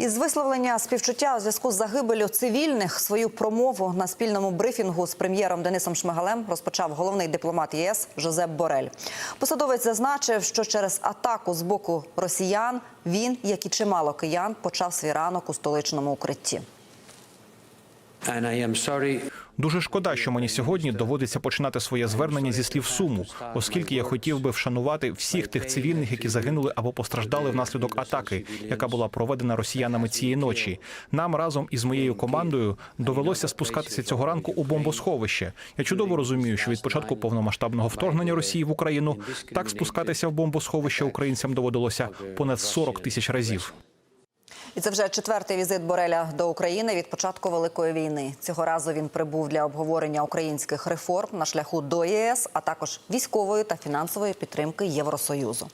Із висловлення співчуття у зв'язку з загибелю цивільних свою промову на спільному брифінгу з прем'єром Денисом Шмигалем розпочав головний дипломат ЄС Жозеп Борель. Посадовець зазначив, що через атаку з боку росіян він, як і чимало киян, почав свій ранок у столичному укритті. And I am sorry Дуже шкода, що мені сьогодні доводиться починати своє звернення зі слів суму, оскільки я хотів би вшанувати всіх тих цивільних, які загинули або постраждали внаслідок атаки, яка була проведена росіянами цієї ночі. Нам разом із моєю командою довелося спускатися цього ранку у бомбосховище. Я чудово розумію, що від початку повномасштабного вторгнення Росії в Україну так спускатися в бомбосховище українцям доводилося понад 40 тисяч разів. І це вже четвертий візит Бореля до України від початку великої війни. Цього разу він прибув для обговорення українських реформ на шляху до ЄС, а також військової та фінансової підтримки Євросоюзу.